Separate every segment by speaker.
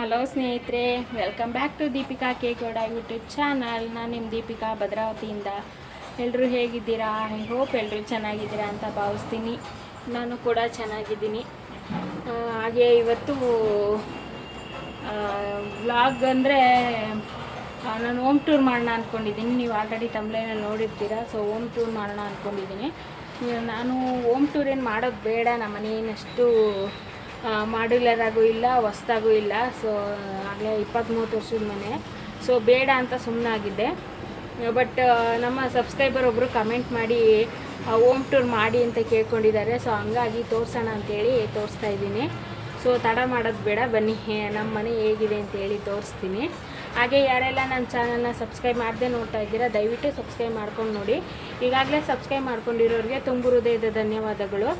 Speaker 1: Hello ಸ್ನೇಹಿತರೆ welcome back to Deepika ಕೇಕೋಡ YouTube channel ನಾನು ನಿಮ್ಮ ದೀಪಿಕಾ ಭದ್ರಾವತಿಯಿಂದ. ಎಲ್ಲರೂ ಹೇಗಿದ್ದೀರಾ? ಐ ಹೋಪ್ ಎಲ್ಲರೂ ಚೆನ್ನಾಗಿದ್ದೀರಾ ಅಂತ ಭಾವಿಸ್ತೀನಿ. ನಾನು ಕೂಡ ಚೆನ್ನಾಗಿದ್ದೀನಿ. ಹಾಗೆ ಇವತ್ತು ವ್ಲಾಗ್ ಅಂದರೆ ನಾನು ಹೋಮ್ ಟೂರ್ ಮಾಡೋಣ ಅಂದ್ಕೊಂಡಿದ್ದೀನಿ ನೀವು ಆಲ್ರೆಡಿ ತಮ್ಲೈನಲ್ಲಿ ನೋಡಿರ್ತೀರ ಸೊ ಹೋಮ್ ಟೂರ್ ಮಾಡೋಣ ಅಂದ್ಕೊಂಡಿದ್ದೀನಿ ನಾನು ಹೋಮ್ ಟೂರ್ ಏನು ಮಾಡೋದು ಬೇಡ. ನಮ್ಮ ಮನೆ ಏನಷ್ಟು ಮಾಡ್ಯುಲರ್ ಆಗೂ ಇಲ್ಲ, ಹೊಸ್ದಾಗೂ ಇಲ್ಲ. ಸೊ ಆಗಲೇ ಇಪ್ಪತ್ತ್ಮೂವತ್ತು ವರ್ಷದ ಮನೆ. ಸೊ ಬೇಡ ಅಂತ ಸುಮ್ಮನಾಗಿದ್ದೆ ಬಟ್ ನಮ್ಮ ಸಬ್ಸ್ಕ್ರೈಬರ್ ಒಬ್ಬರು ಕಮೆಂಟ್ ಮಾಡಿ ಹೋಮ್ ಟೂರ್ ಮಾಡಿ ಅಂತ ಕೇಳ್ಕೊಂಡಿದ್ದಾರೆ. ಸೊ ಹಂಗಾಗಿ ತೋರಿಸೋಣ ಅಂತೇಳಿ ತೋರಿಸ್ತಾ ಇದ್ದೀನಿ. ಸೊ ತಡ ಮಾಡೋದು ಬೇಡ, ಬನ್ನಿ. ನಮ್ಮ ಮನೆ ಹೇಗಿದೆ ಅಂತ ಹೇಳಿ ತೋರಿಸ್ತೀನಿ. ಹಾಗೆ ಯಾರೆಲ್ಲ ನನ್ನ ಚಾನಲ್ನ ಸಬ್ಸ್ಕ್ರೈಬ್ ಮಾಡದೆ ನೋಡ್ತಾ ಇದ್ದೀರಾ, ದಯವಿಟ್ಟು ಸಬ್ಸ್ಕ್ರೈಬ್ ಮಾಡ್ಕೊಂಡು ನೋಡಿ. ಈಗಾಗಲೇ ಸಬ್ಸ್ಕ್ರೈಬ್ ಮಾಡ್ಕೊಂಡಿರೋರಿಗೆ ತುಂಬ ಹೃದಯದ ಧನ್ಯವಾದಗಳು.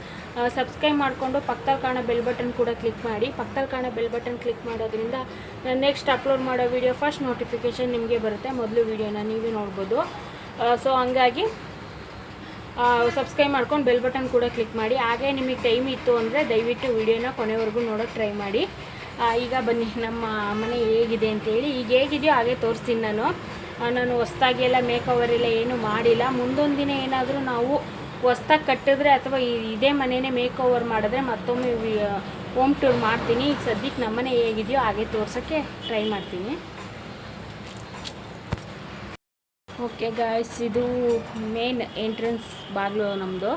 Speaker 1: ಸಬ್ಸ್ಕ್ರೈಬ್ ಮಾಡಿಕೊಂಡು ಪಕ್ಕದಲ್ಲಿ ಕಾಣೋ ಬೆಲ್ ಬಟನ್ ಕೂಡ ಕ್ಲಿಕ್ ಮಾಡಿ. ಪಕ್ಕದಲ್ಲಿ ಕಾಣೋ ಬೆಲ್ ಬಟನ್ ಕ್ಲಿಕ್ ಮಾಡೋದ್ರಿಂದ ನಾನು ನೆಕ್ಸ್ಟ್ ಅಪ್ಲೋಡ್ ಮಾಡೋ ವಿಡಿಯೋ ಫಸ್ಟ್ ನೋಟಿಫಿಕೇಷನ್ ನಿಮಗೆ ಬರುತ್ತೆ. ಮೊದಲು ವೀಡಿಯೋನ ನೀವೇ ನೋಡ್ಬೋದು. ಸೊ ಹಂಗಾಗಿ ಸಬ್ಸ್ಕ್ರೈಬ್ ಮಾಡ್ಕೊಂಡು ಬೆಲ್ ಬಟನ್ ಕೂಡ ಕ್ಲಿಕ್ ಮಾಡಿ. ಹಾಗೆ ನಿಮಗೆ ಟೈಮ್ ಇತ್ತು ಅಂದರೆ ದಯವಿಟ್ಟು ವಿಡಿಯೋನ ಕೊನೆವರೆಗೂ ನೋಡೋಕ್ಕೆ ಟ್ರೈ ಮಾಡಿ. ಈಗ ಬನ್ನಿ, ನಮ್ಮ ಮನೆ ಹೇಗಿದೆ ಅಂತೇಳಿ ಈಗ ಹೇಗಿದೆಯೋ ಹಾಗೆ ತೋರಿಸ್ತೀನಿ ನಾನು. ನಾನು ಹೊಸ್ದಾಗಿ ಎಲ್ಲ ಮೇಕ್ ಓವರ್ ಎಲ್ಲ ಏನೂ ಮಾಡಿಲ್ಲ. ಮುಂದೊಂದು ದಿನ ಏನಾದರೂ ನಾವು ಹೊಸ್ದಾಗಿ ಕಟ್ಟಿದ್ರೆ ಅಥವಾ ಇದೇ ಮನೆಯೇ ಮೇಕ್ ಮಾಡಿದ್ರೆ ಮತ್ತೊಮ್ಮೆ ಹೋಮ್ ಟೂರ್ ಮಾಡ್ತೀನಿ. ಈಗ ಸದ್ಯಕ್ಕೆ ನಮ್ಮನೆ ಹೇಗಿದೆಯೋ ಹಾಗೆ ತೋರ್ಸೋಕ್ಕೆ ಟ್ರೈ ಮಾಡ್ತೀನಿ. ಓಕೆ ಗಾಯ್ಸ್, ಇದು ಮೇನ್ ಎಂಟ್ರೆನ್ಸ್ ಬಾಗಿಲು ನಮ್ಮದು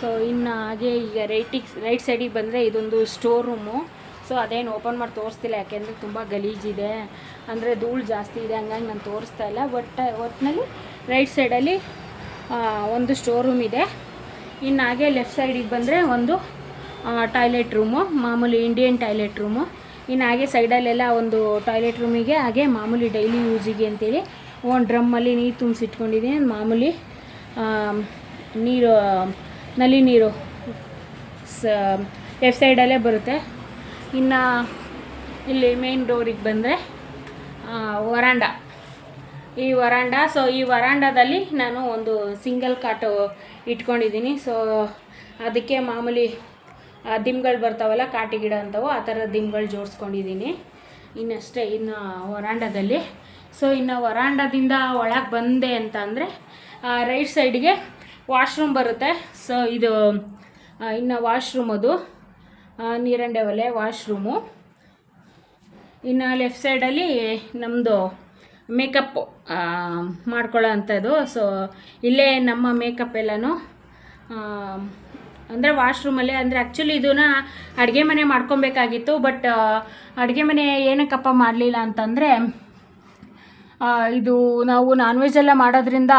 Speaker 1: ಸೊ ಇನ್ನು ಹಾಗೆ ಈಗ ರೈಟಿಗೆ ರೈಟ್ ಸೈಡಿಗೆ ಬಂದರೆ ಇದೊಂದು ಸ್ಟೋರ್ ರೂಮು ಸೊ ಅದೇನು ಓಪನ್ ಮಾಡಿ ತೋರಿಸ್ತಿಲ್ಲ, ಯಾಕೆಂದರೆ ತುಂಬ ಗಲೀಜಿದೆ ಅಂದರೆ ಧೂಳು ಜಾಸ್ತಿ ಇದೆ, ಹಂಗಾಗಿ ನಾನು ತೋರಿಸ್ತಾ ಇಲ್ಲ. ಬಟ್ ಒಟ್ಟಿನಲ್ಲಿ ರೈಟ್ ಸೈಡಲ್ಲಿ ಒಂದು ಸ್ಟೋರ್ ರೂಮ್ ಇದೆ. ಇನ್ನು ಹಾಗೆ ಲೆಫ್ಟ್ ಸೈಡಿಗೆ ಬಂದರೆ ಒಂದು ಟಾಯ್ಲೆಟ್ ರೂಮು ಮಾಮೂಲಿ ಇಂಡಿಯನ್ ಟಾಯ್ಲೆಟ್ ರೂಮು ಇನ್ನು ಹಾಗೆ ಸೈಡಲ್ಲೆಲ್ಲ ಒಂದು ಟಾಯ್ಲೆಟ್ ರೂಮಿಗೆ ಹಾಗೆ ಮಾಮೂಲಿ ಡೈಲಿ ಯೂಸಿಗೆ ಅಂತೇಳಿ ಒಂದು ಡ್ರಮ್ಮಲ್ಲಿ ನೀರು ತುಂಬಿಸಿಟ್ಕೊಂಡಿದ್ದೀನಿ. ಮಾಮೂಲಿ ನೀರು, ನಲ್ಲಿ ನೀರು ಸ ಲೆಫ್ಟ್ ಸೈಡಲ್ಲೇ ಬರುತ್ತೆ. ಇನ್ನು ಇಲ್ಲಿ ಮೇನ್ ಡೋರಿಗೆ ಬಂದರೆ ವರಾಂಡ. ಈ ವರಾಂಡ ಸೊ ಈ ವರಾಂಡದಲ್ಲಿ ನಾನು ಒಂದು ಸಿಂಗಲ್ ಕಾಟು ಇಟ್ಕೊಂಡಿದ್ದೀನಿ. ಸೊ ಅದಕ್ಕೆ ಮಾಮೂಲಿ ದಿಮ್ಗಳು ಬರ್ತಾವಲ್ಲ ಕಾಟಿ ಗಿಡ ಅಂತವು ಆ ಥರ ದಿಮ್ಗಳು ಜೋಡಿಸ್ಕೊಂಡಿದ್ದೀನಿ. ಇನ್ನಷ್ಟೇ, ಇನ್ನು ವರಾಂಡದಲ್ಲಿ. ಸೊ ಇನ್ನು ವರಾಂಡದಿಂದ ಒಳಗೆ ಬಂದೆ ಅಂತ ಅಂದರೆ ರೈಟ್ ಸೈಡ್ಗೆ ವಾಶ್ರೂಮ್ ಬರುತ್ತೆ. ಸೊ ಇದು ಇನ್ನು ವಾಶ್ರೂಮ್ ಅದು. ನೀರಂಡೆ ಒಲೆ ವಾಶ್ರೂಮು ಇನ್ನು ಲೆಫ್ಟ್ ಸೈಡಲ್ಲಿ ನಮ್ಮದು ಮೇಕಪ್ ಮಾಡ್ಕೊಳ್ಳೋ ಅಂಥದ್ದು. ಸೊ ಇಲ್ಲೇ ನಮ್ಮ ಮೇಕಪ್ ಎಲ್ಲನೂ ಅಂದರೆ ವಾಶ್ರೂಮಲ್ಲೇ ಅಂದರೆ ಆ್ಯಕ್ಚುಲಿ ಇದನ್ನ ಅಡುಗೆ ಮನೆ ಮಾಡ್ಕೊಬೇಕಾಗಿತ್ತು ಬಟ್ ಅಡುಗೆ ಮನೆ ಏನಕ್ಕಪ್ಪ ಮಾಡಲಿಲ್ಲ ಅಂತಂದರೆ ಇದು ನಾವು ನಾನ್ ವೆಜ್ ಎಲ್ಲ ಮಾಡೋದ್ರಿಂದ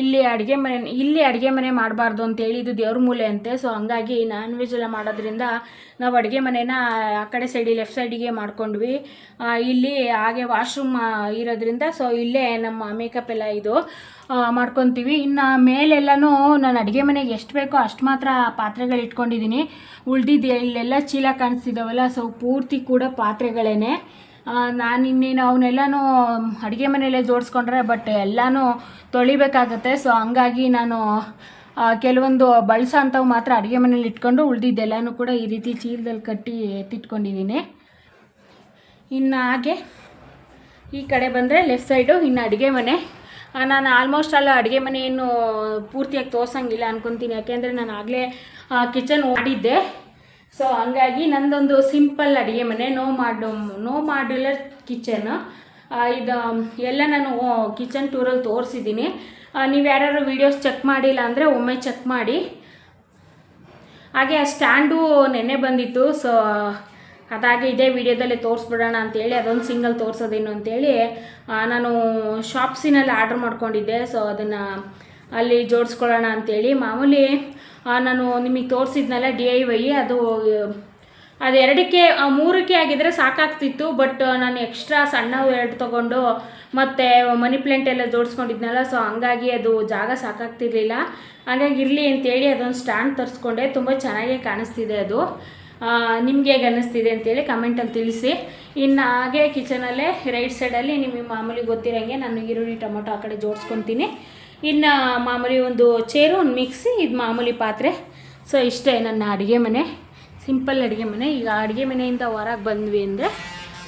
Speaker 1: ಇಲ್ಲಿ ಅಡುಗೆ ಮನೆ, ಇಲ್ಲಿ ಅಡುಗೆ ಮನೆ ಮಾಡಬಾರ್ದು ಅಂತೇಳಿ ಇದು ದೇವ್ರ ಮೂಲೆ ಅಂತೆ. ಸೊ ಹಂಗಾಗಿ ನಾನ್ ವೆಜ್ ಎಲ್ಲ ಮಾಡೋದ್ರಿಂದ ನಾವು ಅಡುಗೆ ಮನೆನ ಆ ಕಡೆ ಸೈಡಿ ಲೆಫ್ಟ್ ಸೈಡಿಗೆ ಮಾಡ್ಕೊಂಡ್ವಿ. ಇಲ್ಲಿ ಹಾಗೆ ವಾಶ್ರೂಮ್ ಇರೋದ್ರಿಂದ ಸೊ ಇಲ್ಲೇ ನಮ್ಮ ಮೇಕಪ್ ಎಲ್ಲ ಇದು ಮಾಡ್ಕೊತೀವಿ. ಇನ್ನು ಮೇಲೆಲ್ಲನೂ ನಾನು ಅಡುಗೆ ಮನೆಗೆ ಎಷ್ಟು ಬೇಕೋ ಅಷ್ಟು ಮಾತ್ರ ಪಾತ್ರೆಗಳು ಇಟ್ಕೊಂಡಿದ್ದೀನಿ. ಉಳ್ದಿದ್ದು ಇಲ್ಲೆಲ್ಲ ಚೀಲ ಕಾಣಿಸ್ತಿದ್ದಾವಲ್ಲ ಸೊ ಪೂರ್ತಿ ಕೂಡ ಪಾತ್ರೆಗಳೇನೆ. ನಾನು ಇನ್ನೇನು ಅವನ್ನೆಲ್ಲನೂ ಅಡುಗೆ ಮನೆಯಲ್ಲೇ ಜೋಡಿಸ್ಕೊಂಡ್ರೆ ಬಟ್ ಎಲ್ಲನೂ ತೊಳಿಬೇಕಾಗತ್ತೆ. ಸೊ ಹಂಗಾಗಿ ನಾನು ಕೆಲವೊಂದು ಬಳಸೋ ಅಂಥವು ಮಾತ್ರ ಅಡುಗೆ ಮನೇಲಿ ಇಟ್ಕೊಂಡು ಉಳಿದಿದ್ದೆಲ್ಲನೂ ಕೂಡ ಈ ರೀತಿ ಚೀಲದಲ್ಲಿ ಕಟ್ಟಿ ಎತ್ತಿಟ್ಕೊಂಡಿದ್ದೀನಿ. ಇನ್ನು ಹಾಗೆ ಈ ಕಡೆ ಬಂದರೆ ಲೆಫ್ಟ್ ಸೈಡು ಇನ್ನು ಅಡುಗೆ ಮನೆ. ನಾನು ಆಲ್ಮೋಸ್ಟ್ ಅಲ್ಲ ಅಡುಗೆ ಮನೆಯನ್ನು ಪೂರ್ತಿಯಾಗಿ ತೋರ್ಸಂಗಿಲ್ಲ ಅನ್ಕೊತೀನಿ. ಯಾಕೆಂದರೆ ನಾನು ಆಗಲೇ ಕಿಚನ್ ಮಾಡಿದ್ದೆ. ಸೊ ಹಂಗಾಗಿ ನಂದೊಂದು ಸಿಂಪಲ್ ಅಡುಗೆ ಮನೆ ನೋ ಮಾಡು ನೋ ಮಾಡ್ಯುಲರ್ ಕಿಚನ್ ಇದು, ಎಲ್ಲ ನಾನು ಕಿಚನ್ ಟೂರಲ್ಲಿ ತೋರಿಸಿದ್ದೀನಿ. ನೀವು ಯಾರ್ಯಾರು ವೀಡಿಯೋಸ್ ಚೆಕ್ ಮಾಡಿಲ್ಲ ಅಂದರೆ ಒಮ್ಮೆ ಚೆಕ್ ಮಾಡಿ. ಹಾಗೆ, ಆ ಸ್ಟ್ಯಾಂಡು ನೆನ್ನೆ ಬಂದಿತ್ತು. ಸೊ ಅದಾಗೆ ಇದೇ ವಿಡಿಯೋದಲ್ಲೇ ತೋರಿಸ್ಬಿಡೋಣ ಅಂತೇಳಿ, ಅದೊಂದು ಸಿಂಗಲ್ ತೋರಿಸೋದೇನು ಅಂತೇಳಿ ನಾನು ಶಾಪ್ಸಿನಲ್ಲಿ ಆರ್ಡ್ರ್ ಮಾಡ್ಕೊಂಡಿದ್ದೆ. ಸೊ ಅದನ್ನು ಅಲ್ಲಿ ಜೋಡಿಸ್ಕೊಳ್ಳೋಣ ಅಂತೇಳಿ. ಮಾಮೂಲಿ ನಾನು ನಿಮಗೆ ತೋರಿಸಿದ್ನಲ್ಲ ಡಿ ಐ ವೈ ಅದು ಅದು ಎರಡಕ್ಕೆ ಮೂರಕ್ಕೆ ಆಗಿದ್ದರೆ ಸಾಕಾಗ್ತಿತ್ತು ಬಟ್ ನಾನು ಎಕ್ಸ್ಟ್ರಾ ಸಣ್ಣವು ಎರಡು ತೊಗೊಂಡು ಮತ್ತು ಮನಿ ಪ್ಲಾಂಟ್ ಎಲ್ಲ ಜೋಡಿಸ್ಕೊಂಡಿದ್ನಲ್ಲ ಸೊ ಹಂಗಾಗಿ ಅದು ಜಾಗ ಸಾಕಾಗ್ತಿರ್ಲಿಲ್ಲ. ಹಾಗಾಗಿ ಇರಲಿ ಅಂತೇಳಿ ಅದೊಂದು ಸ್ಟ್ಯಾಂಡ್ ತರಿಸ್ಕೊಂಡೆ, ತುಂಬ ಚೆನ್ನಾಗೇ ಕಾಣಿಸ್ತಿದೆ ಅದು. ನಿಮ್ಗೆ ಹೇಗೆ ಅನ್ನಿಸ್ತಿದೆ ಅಂತೇಳಿ ಕಮೆಂಟಲ್ಲಿ ತಿಳಿಸಿ. ಇನ್ನು ಹಾಗೆ ಕಿಚನಲ್ಲೇ ರೈಟ್ ಸೈಡಲ್ಲಿ ನಿಮಗೆ ಮಾಮೂಲಿ ಗೊತ್ತಿರೋಂಗೆ ನಾನು ಈರುಳ್ಳಿ, ಟೊಮೊಟೊ ಆ ಕಡೆ ಜೋಡಿಸ್ಕೊತೀನಿ. ಇನ್ನು ಮಾಮೂಲಿ ಒಂದು ಚೇರು ಒಂದು ಮಿಕ್ಸಿ, ಇದು ಮಾಮೂಲಿ ಪಾತ್ರೆ. ಸೊ ಇಷ್ಟೇ ನನ್ನ ಅಡುಗೆ ಮನೆ. ಸಿಂಪಲ್ ಅಡುಗೆ ಮನೆ. ಈಗ ಅಡುಗೆ ಮನೆಯಿಂದ ಹೊರಗೆ ಬಂದ್ವಿ ಅಂದರೆ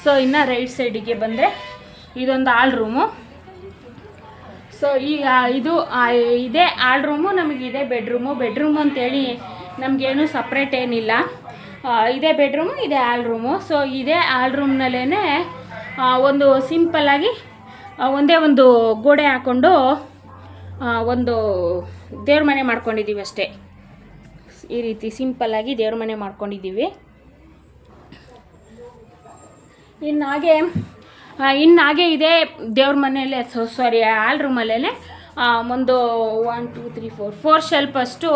Speaker 1: ಸೊ ಇನ್ನು ರೈಟ್ ಸೈಡಿಗೆ ಬಂದರೆ ಇದೊಂದು ಆಲ್ ರೂಮು ಸೊ ಈಗ ಇದು ಇದೇ ಆಲ್ ರೂಮು ನಮಗಿದೆ ಬೆಡ್ರೂಮು ಬೆಡ್ರೂಮು ಅಂತೇಳಿ ನಮಗೇನು ಸಪ್ರೇಟ್ ಏನಿಲ್ಲ. ಇದೇ ಬೆಡ್ರೂಮು ಇದೇ ಆಲ್ ರೂಮು ಸೊ ಇದೇ ಆಲ್ ರೂಮ್ನಲ್ಲೇ ಒಂದು ಸಿಂಪಲ್ಲಾಗಿ ಒಂದೇ ಒಂದು ಗೋಡೆ ಹಾಕ್ಕೊಂಡು ಒಂದು ದೇವ್ರ ಮನೆ ಮಾಡ್ಕೊಂಡಿದ್ದೀವಿ ಅಷ್ಟೇ. ಈ ರೀತಿ ಸಿಂಪಲ್ಲಾಗಿ ದೇವ್ರ ಮನೆ ಮಾಡ್ಕೊಂಡಿದ್ದೀವಿ. ಇನ್ನು ಹಾಗೆ ಇನ್ನು ಹಾಗೆ ಇದೇ ದೇವ್ರ ಮನೆಯಲ್ಲೇ ಸಾರಿ ಆಲ್ ರೂಮಲ್ಲೇ ಒಂದು one two three four four shelf ಅಷ್ಟು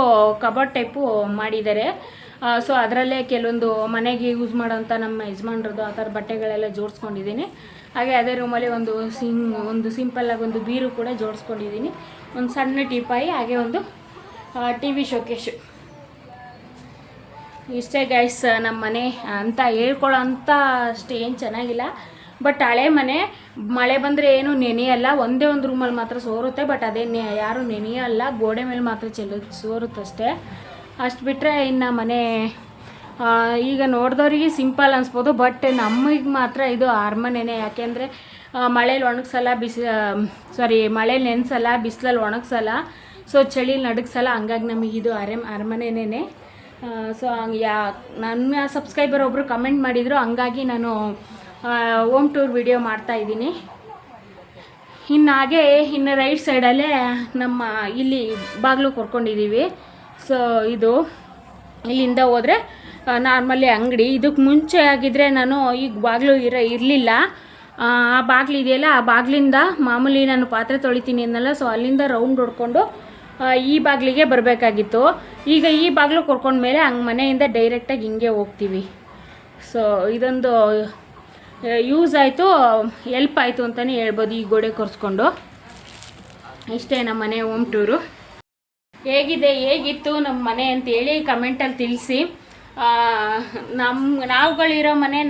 Speaker 1: ಕಬರ್ಡ್ ಟೈಪು ಮಾಡಿದ್ದಾರೆ. ಸೊ ಅದರಲ್ಲೇ ಕೆಲವೊಂದು ಮನೆಗೆ ಯೂಸ್ ಮಾಡೋಂಥ ನಮ್ಮ ಯಜಮಾನ್ರದ್ದು ಆ ಥರ ಬಟ್ಟೆಗಳೆಲ್ಲ ಜೋಡಿಸ್ಕೊಂಡಿದ್ದೀನಿ. ಹಾಗೆ ಅದೇ ರೂಮಲ್ಲಿ ಒಂದು ಸಿಂ ಒಂದು ಸಿಂಪಲ್ಲಾಗಿ ಒಂದು ಬೀರು ಕೂಡ ಜೋಡಿಸ್ಕೊಂಡಿದ್ದೀನಿ. ಒಂದು ಸಣ್ಣ ಟೀಪಾಯಿ, ಹಾಗೆ ಒಂದು ಟಿ ವಿ ಶೋಕೇಶು. ಇಷ್ಟೇ ಗೈಸ್ ನಮ್ಮ ಮನೆ ಅಂತ ಹೇಳ್ಕೊಳ್ಳೋ ಅಂಥ ಅಷ್ಟು ಏನು ಚೆನ್ನಾಗಿಲ್ಲ. ಬಟ್ ಹಳೆ ಮನೆ, ಮಳೆ ಬಂದರೆ ಏನು ನೆನೆಯಲ್ಲ. ಒಂದೇ ಒಂದು ರೂಮಲ್ಲಿ ಮಾತ್ರ ಸೋರುತ್ತೆ, ಬಟ್ ಅದೇ ನೆ, ಯಾರು ನೆನೆಯಲ್ಲ. ಗೋಡೆ ಮೇಲೆ ಮಾತ್ರ ಚೆಲ್ಲ ಸೋರುತ್ತಷ್ಟೇ ಅಷ್ಟು. ಬಿಟ್ಟರೆ ಇನ್ನು ಮನೆ ಈಗ ನೋಡಿದವ್ರಿಗೆ ಸಿಂಪಲ್ ಅನ್ಸ್ಬೋದು, ಬಟ್ ನಮಗೆ ಮಾತ್ರ ಇದು ಅರಮನೆನೇ ಯಾಕೆಂದರೆ ಮಳೇಲಿ ಒಣಗ್ಸಲ್ಲ, ಬಿಸಿ ಸಾರಿ ಮಳೇಲಿ ನೆನೆಸಲ್ಲ ಬಿಸಿಲಲ್ಲಿ ಒಣಗ್ಸಲ್ಲ. ಸೊ ಚಳಿಲಿ ನಡುಗ್ಸಲ್ಲ, ಹಂಗಾಗಿ ಇದು ಅರೆ ಅರಮನೆನೇ ಸೊ ಹಂಗೆ ಯಾ, ನನ್ನ ಸಬ್ಸ್ಕ್ರೈಬರ್ ಒಬ್ಬರು ಕಮೆಂಟ್ ಮಾಡಿದರು, ಹಂಗಾಗಿ ನಾನು ಹೋಮ್ ಟೂರ್ ವಿಡಿಯೋ ಮಾಡ್ತಾ ಇದ್ದೀನಿ. ಇನ್ನು ಹಾಗೆ, ಇನ್ನು ರೈಟ್ ಸೈಡಲ್ಲೇ ನಮ್ಮ, ಇಲ್ಲಿ ಬಾಗಿಲು ಕೊರ್ಕೊಂಡಿದ್ದೀವಿ ಸೊ ಇದು, ಇಲ್ಲಿಂದ ಹೋದರೆ ನಾರ್ಮಲಿ ಅಂಗಡಿ. ಇದಕ್ಕೆ ಮುಂಚೆ ಆಗಿದ್ದರೆ ನಾನು, ಈಗ ಬಾಗಿಲು ಇರ, ಇರಲಿಲ್ಲ. ಆ ಬಾಗಿಲು ಇದೆಯಲ್ಲ, ಆ ಬಾಗಿಲಿಂದ ಮಾಮೂಲಿ ನಾನು ಪಾತ್ರೆ ತೊಳಿತೀನಿ ಅನ್ನಲ್ಲ ಸೊ ಅಲ್ಲಿಂದ ರೌಂಡ್ ಹೊಡ್ಕೊಂಡು ಈ ಬಾಗಿಲಿಗೆ ಬರಬೇಕಾಗಿತ್ತು. ಈಗ ಈ ಬಾಗಿಲು ಕೊರ್ಕೊಂಡ್ಮೇಲೆ ಹಂಗೆ ಮನೆಯಿಂದ ಡೈರೆಕ್ಟಾಗಿ ಹಿಂಗೆ ಹೋಗ್ತೀವಿ. ಸೊ ಇದೊಂದು ಯೂಸ್ ಆಯಿತು ಎಲ್ಪ್ ಆಯಿತು ಅಂತಲೇ ಹೇಳ್ಬೋದು ಈ ಗೋಡೆ ಕೊರೆಸ್ಕೊಂಡು. ಇಷ್ಟೇ ನಮ್ಮ ಮನೆ ಹೋಮ್ ಟೂರು ಹೇಗಿದೆ, ಹೇಗಿತ್ತು ನಮ್ಮ ಮನೆ ಅಂತೇಳಿ ಕಮೆಂಟಲ್ಲಿ ತಿಳಿಸಿ. ನಮ್ಮ ನಾವುಗಳಿರೋ ಮನೆ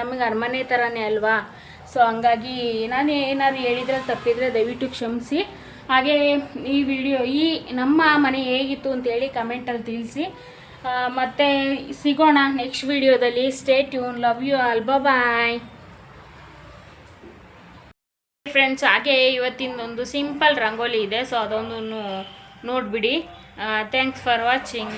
Speaker 1: ನಮಗೆ ಅರಮನೆ ಥರನೇ ಅಲ್ವಾ? ಸೊ ಹಂಗಾಗಿ ನಾನು ಏನಾದ್ರು ಹೇಳಿದರೆ ತಪ್ಪಿದರೆ ದಯವಿಟ್ಟು ಕ್ಷಮಿಸಿ. ಹಾಗೆ ಈ ವಿಡಿಯೋ ಈ ನಮ್ಮ ಮನೆ ಹೇಗಿತ್ತು ಅಂತೇಳಿ ಕಮೆಂಟಲ್ಲಿ ತಿಳಿಸಿ. ಮತ್ತು ಸಿಗೋಣ ನೆಕ್ಸ್ಟ್ ವಿಡಿಯೋದಲ್ಲಿ stay tune love you all bye friends ಹಾಗೆ ಇವತ್ತಿಂದೊಂದು ಸಿಂಪಲ್ ರಂಗೋಲಿ ಇದೆ. ಸೊ ಅದೊಂದು ನೋಡಿಬಿಡಿ. Thanks for watching